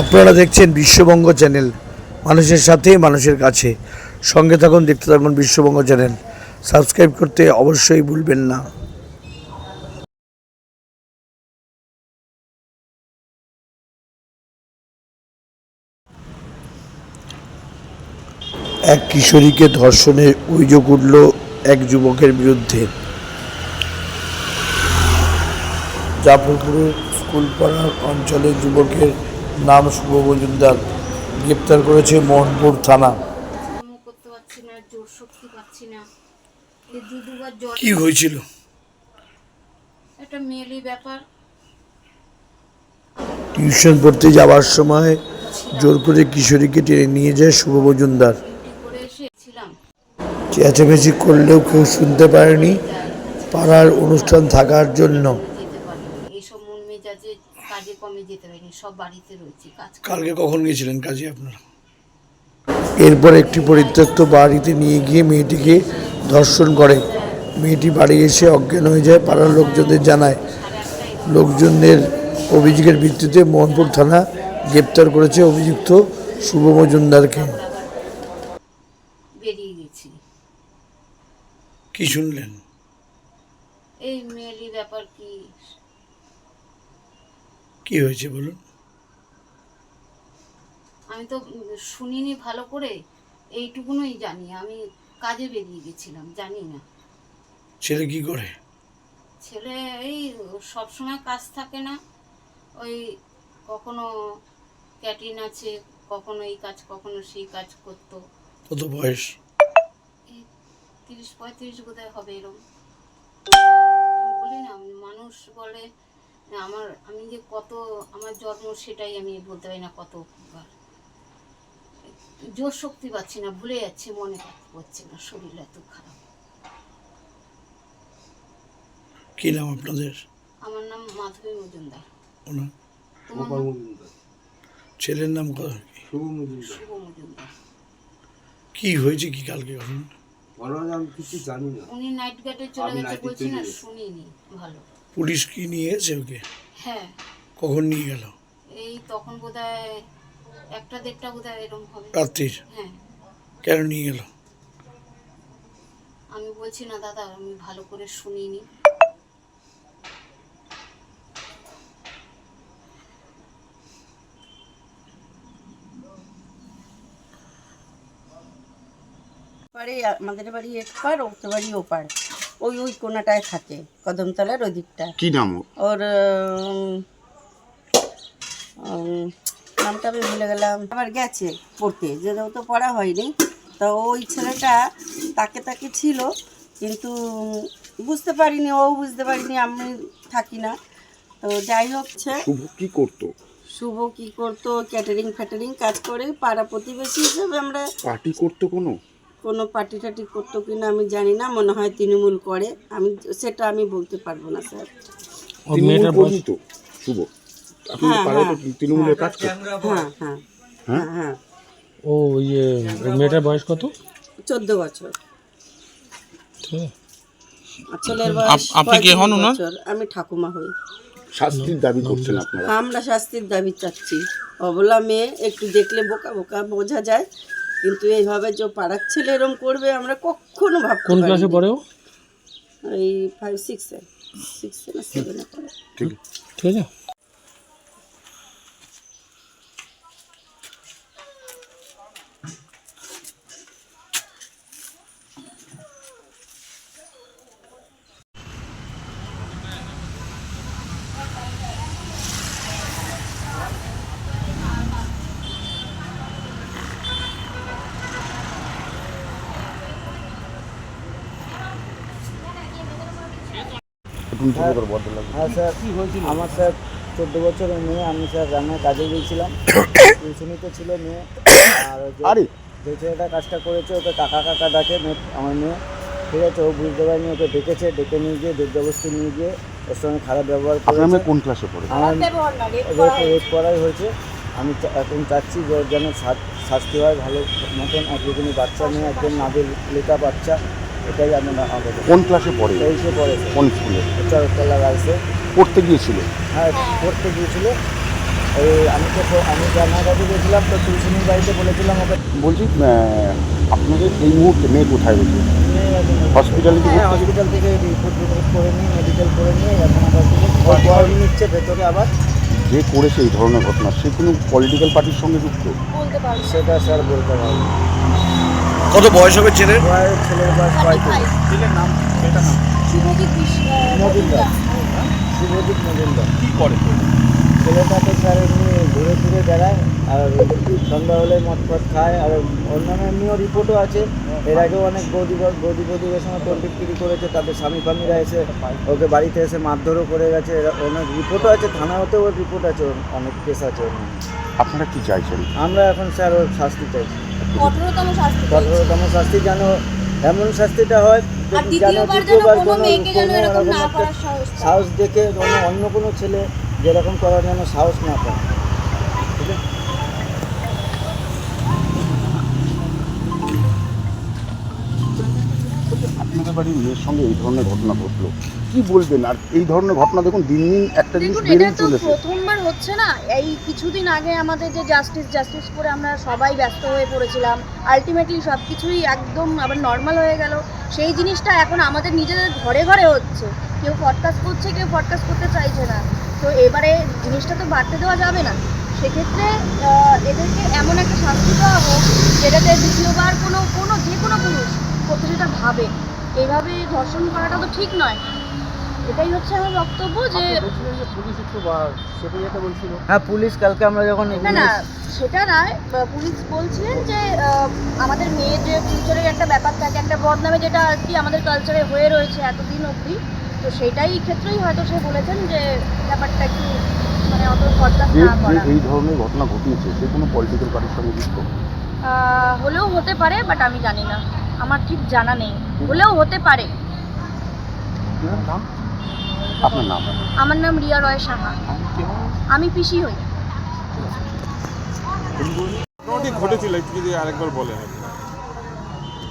আপনারা দেখছেন বিশ্ববঙ্গ চ্যানেল। মানুষের সাথে, মানুষের কাছে। সঙ্গে থাকুন, দেখতে থাকুন বিশ্ববঙ্গ চ্যানেল। সাবস্ক্রাইব করতে অবশ্যই ভুলবেন না। এক কিশোরীকে ধর্ষণের অভিযোগ উঠল এক যুবকের বিরুদ্ধে। জাফরপুরের স্কুলপাড়ার অঞ্চলে যুবকের নাম শুভ মজুমদার গ্রেপ্তার করেছে মোহনপুর থানা। কি হয়েছিল? একটা মেয়েলি ব্যাপার। টিউশন পড়তে যাওয়ার সময় জোর করে কিশোরীকে টেনে নিয়ে যায় শুভ মজুমদার চেঁচামেচি করলেও কেউ শুনতে পারেনি। পাড়ার অনুষ্ঠান থাকার জন্য যেতে পারিনি এইসব মন মেজাজে কাজে কমে যেতে পারিনি সব বাড়িতে রয়েছে কাজ কালকে কখন গিয়েছিলেন কাজে আপনারা? এরপর একটি পরিত্যক্ত বাড়িতে নিয়ে গিয়ে মেয়েটিকে ধর্ষণ করে। মেয়েটি বাড়ি এসে অজ্ঞান হয়ে যায় পাড়ার লোকজনদের জানায়। লোকজনের অভিযোগের ভিত্তিতে মোহনপুর থানা গ্রেপ্তার করেছে অভিযুক্ত শুভ মজুমদারকে। বেরিয়ে গেছি। কি শুনলেন? এই মেয়েলি ব্যাপার কি? কি হয়েছে বলুন? আমি তো শুনিনি ভালো করে এইটুকুনই জানি। আমি কাজে বেরিয়ে গেছিলাম জানি না। ছেলে কি করে? ছেলে এই সব সময় কাজ থাকে না। ওই কখনো ক্যাটিন আছে কখনো এই কাজ কখনো সেই কাজ করতো। কত বয়স? তিরিশ পঁয়ত্রিশ বোধহয় হবে এরকম বলি না মানুষ বলে আমার আমি যে কত আমার জন্ম সেটাই আমি বলতে পারি না কতবার জোর শক্তি পাচ্ছি না ভুলে যাচ্ছি মনে পড়ছে না শরীর এত খারাপ। কি নাম আপনাদের? আমার নাম মাধবী মজুমদার। ওনার? ছেলের নাম কি? শুভ মজুমদার। কি হয়েছে কি কালকে ঘটনা ঘটনা আমি কিছু জানি না। উনি নাইট গার্ডে চলে গেছে বলছি না শুনিনি ভালো। পুলিশ কি নিয়ে এসে ওকে? হ্যাঁ। কখন নিয়ে গেল? এই তখন বোধহয় একটা দেড়টা বোধহয় এরকম হবে। রাত্রির? হ্যাঁ। কেন নিয়ে গেল? আমি বলছি না দাদা আমি ভালো করে শুনিনি। পারে আমাদের বাড়ি একপার ওর বাড়ি ওপার। ওই ওই কোনাটায় থাকে কদমতলার ওই দিকটা কি নাম ওর? নামটা আমি ভুলে গেলাম। আবার গেছে পড়তে যেহেতু তো পড়া হয়নি। তো ওই ছেলেটা তাকে তাকে ছিল কিন্তু বুঝতে পারিনি ও বুঝতে পারিনি আমি থাকি না। তো যাই শুভ কি করতো? শুভ কি করতো? ক্যাটারিং ফ্যাটারিং কাজ করে পাড়া প্রতিবেশী হিসেবে আমরা পার্টি করতো কোনো? কোনো পার্টি টাটি করতো কিনা আমি জানি না মনে হয় তৃণমূল করে। আমি সেটা আমি বলতে পারব না স্যার। তো শুভ। আপনি হ্যাঁ, পাড়ায় তো হ্যাঁ। তৃণমূলের কাজ করতো হ্যাঁ হ্যাঁ। হ্যাঁ? হ্যাঁ ও ইয়ে মেয়েটার বয়স কত? চোদ্দ বছর। ছেলের বয়স আপনি কে হন ওনার? আমি ঠাকুমা হই। শাস্তির দাবি করছেন আপনারা। আমরা শাস্তির দাবি চাচ্ছি। অবলা মেয়ে একটু দেখলে বোকা বোকা বোঝা যায়। কিন্তু এইভাবে যে পাড়ার ছেলে এরম করবে আমরা কখনো ভাব কোন ক্লাসে পড়ে ও এই ফাইভ সিক্সে সিক্সে না সেভেনে পড়ে। ঠিক ঠিক আছে হ্যাঁ স্যার আমার স্যার চোদ্দ বছরের মেয়ে আমি স্যার রান্নার কাজে গিয়েছিলাম। টিউশনিতে ছিল মেয়ে আর যে- ছেলেটা কাজটা করেছে ওকে কাকা কাকা ডাকে মেয়ে আমার মেয়ে। ঠিক আছে ও বুঝতে পারেনি ওকে ডেকেছে ডেকে নিয়ে গিয়ে জবরদস্তি নিয়ে গিয়ে ওর সঙ্গে খারাপ ব্যবহার করেছে মেয়ে কোন ক্লাসে পড়ে? আমার রেপ করাই হয়েছে। আমি চা- এখন চাচ্ছি যে ওর যেন শাস্তি হয় ভালো মতন একদিনই বাচ্চা মেয়ে একজন নাদের লেখা বাচ্চা এটাই আমরা আবেদন কোন ক্লাসে পড়ে? তেইশে পড়েছে কোন স্কুলে চরতলা গার্লসে পড়তে গিয়েছিল? হ্যাঁ পড়তে গিয়েছিল। এই আমি তো আমি জানার কাছে গেছিলাম তো টিউশনির বাড়িতে বলেছিলাম ওকে। বলছি আপনাদের এই মুহূর্তে মেয়ে কোথায় রয়েছে হসপিটালে কি হ্যাঁ? হসপিটাল থেকে রিপোর্ট রিপোর্ট করে নিয়ে মেডিকেল করে নিয়ে এখন আবার নিচ্ছে ভেতরে আবার। যে করেছে এই ধরনের ঘটনা সে কোনো পলিটিক্যাল পার্টির সঙ্গে যুক্ত? সেটা স্যার বলতে পারব। কত বয়স হবে ছেলের? বয়স ছেলের বয়স পঁয়ত্রিশ মজুমদার শুভজিৎ মজুমদার। কি করে? ছেলেটা তো স্যার এমনি ঘুরে ফিরে বেড়ায় আর সন্ধ্যা হলে মদ ফদ খায় আর অন্যান্য এমনিও রিপোর্টও আছে। এর আগেও অনেক বৌদি বৌদি বৌদিদের সঙ্গে কন্ট্যাক্টরি করেছে তাদের স্বামী ফামিরা এসে ওকে বাড়িতে এসে মারধরও করে গেছে। এরা- অনেক রিপোর্টও আছে থানাতেও ওর রিপোর্ট আছে ওর অনেক কেস আছে। আপনারা কি চাইছেন? আমরা এখন স্যার ওর শাস্তি চাইছি। কঠোরতম শাস্তি যেন এমন শাস্তিটা হয় যেন দ্বিতীয়বার যেন কোনো কোনো মেয়েকে যেন এরকম এরকম না একটা করার সাহস দেখে অন্য অন্য কোনো ছেলে যেরকম করার যেন সাহস না পায়। ঠিক আছে? আপনাদের বাড়ির মেয়ের সঙ্গে এই ধরনের ঘটনা ঘটলো। কি বলবেন? আর এই ধরনের ঘটনা দেখুন দিন দিন একটা জিনিস বেড়েই তো চলেছে। প্রথমবার হচ্ছে না এই কিছুদিন আগে আমাদের যে জাস্টিস জাস্টিস করে আমরা সবাই ব্যস্ত হয়ে পড়েছিলাম আলটিমেটলি সব কিছুই একদম আবার নর্মাল হয়ে গেল। সেই জিনিসটা এখন আমাদের নিজেদের ঘরে ঘরে হচ্ছে। কেউ পডকাস্ট করছে কেউ পডকাস্ট করতে চাইছে না। তো এবারে জিনিসটা তো বাড়তে দেওয়া যাবে না। সেক্ষেত্রে এদেরকে এমন একটা শাস্তি দেওয়া হোক যেটাতে দ্বিতীয়বার কোনো কোনো যে কোনো পুরুষ করতে যেটা ভাবে। এইভাবে ধর্ষণ করাটা তো ঠিক নয়। এটাই হচ্ছে আমার বক্তব্য যে হ্যাঁ পুলিশ কালকে আমরা যখন না না সেটা নয় পুলিশ বলছিলেন যে আমাদের মেয়ের যে ফিউচারের একটা ব্যাপার থাকে একটা বদনামে যেটা আর কি আমাদের কালচারে হয়ে রয়েছে এতদিন অবধি তো সেটাই ক্ষেত্রেই হয়তো সে বলেছেন যে ব্যাপারটা একটু মানে অত না করা। এই ধরনের ঘটনা ঘটিয়েছে সে কোনো পলিটিক্যাল পার্টির সঙ্গে যুক্ত? হলেও হতে পারে বাট আমি জানি না। আমার ঠিক জানা নেই। হলেও হতে পারে। আপনার নাম? আমার নাম রিয়া রয় সাহা। আমি পিসি হই। ঘটনাটি ঘটেছিল একটু যদি আরেকবার বলেন।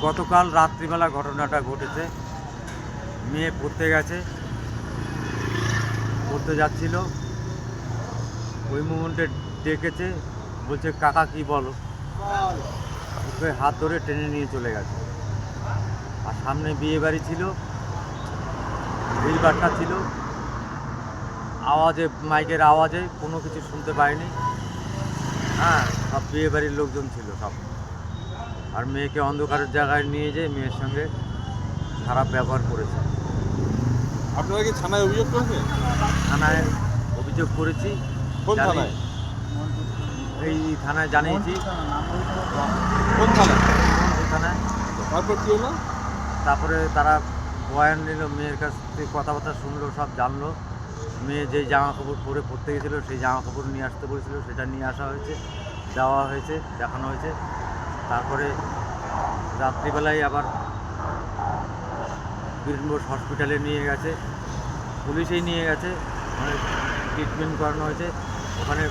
গতকাল রাত্রিবেলা ঘটনাটা ঘটেছে। মেয়ে পড়তে গেছে পড়তে যাচ্ছিল। ওই মুমেন্টে ডেকেছে বলছে কাকা কি বলো? ওকে হাত ধরে টেনে নিয়ে চলে গেছে। আর সামনে বিয়ে বাড়ি ছিল। ভিড়ভাট্টা ছিল। আওয়াজে মাইকের আওয়াজে কোনো কিছু শুনতে পায়নি হ্যাঁ সব বিয়ে বাড়ির লোকজন ছিল সব। আর মেয়েকে অন্ধকারের জায়গায় নিয়ে যেয়ে মেয়ের সঙ্গে খারাপ ব্যবহার করেছে। আপনারা কি থানায় অভিযোগ করেছেন? থানায় অভিযোগ করেছি কোন থানায়? এই থানায় জানিয়েছি। কোন থানায়? থানায়? তারপর কি হলো? তারপরে তারা বয়ান নিল, মেয়ের কাছ থেকে কথাবার্তা শুনলো, সব জানলো। মেয়ে যে জামা কাপড় পরে পড়তে গেছিল, সেই জামা কাপড় নিয়ে আসতে বলেছিল, সেটা নিয়ে আসা হয়েছে, দেওয়া হয়েছে, দেখানো হয়েছে। তারপরে রাত্রিবেলায় আবার বীরভূম হসপিটালে নিয়ে গেছে, পুলিশেই নিয়ে গেছে ওখানে ট্রিটমেন্ট করানো হয়েছে। ওখানে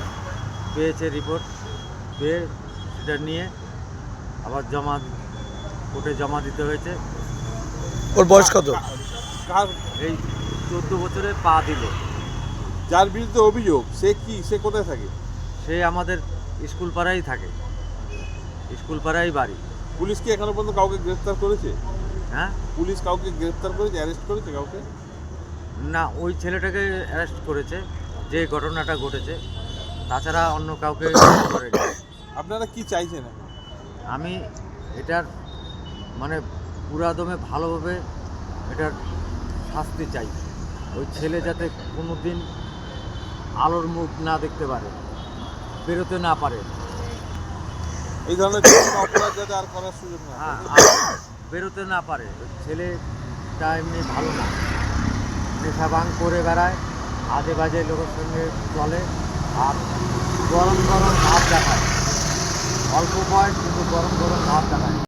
পেয়েছে রিপোর্ট পেয়ে সেটা নিয়ে আবার জমা, কোর্টে জমা দিতে হয়েছে। ওর বয়স কত? কার? এই চোদ্দ বছরে পা দিল। যার বিরুদ্ধে অভিযোগ সে কি সে কোথায় থাকে? সে আমাদের স্কুল পাড়াই থাকে। স্কুল পাড়াই বাড়ি। পুলিশ কি এখনও পর্যন্ত কাউকে গ্রেফতার করেছে? হ্যাঁ? পুলিশ কাউকে গ্রেফতার করেছে অ্যারেস্ট করেছে কাউকে? না ওই ছেলেটাকে অ্যারেস্ট করেছে যে ঘটনাটা ঘটেছে। তাছাড়া অন্য কাউকে করেনি। আপনারা কি চাইছেন আমি এটার মানে পুরাদমে ভালোভাবে এটার শাস্তি চাই। ওই ছেলে যাতে কোনো দিন আলোর মুখ না দেখতে পারে বেরোতে না পারে। এই ধরনের অপরাধ যাতে আর করার সুযোগ না হ্যাঁ বেরোতে না পারে। ছেলেটা এমনি ভালো না। নেশা ভাঙ করে বেড়ায় আজে বাজে লোকের সঙ্গে চলে আর গরম গরম ভাব দেখায়। অল্প বয়স কিন্তু গরম গরম ভাব দেখায়।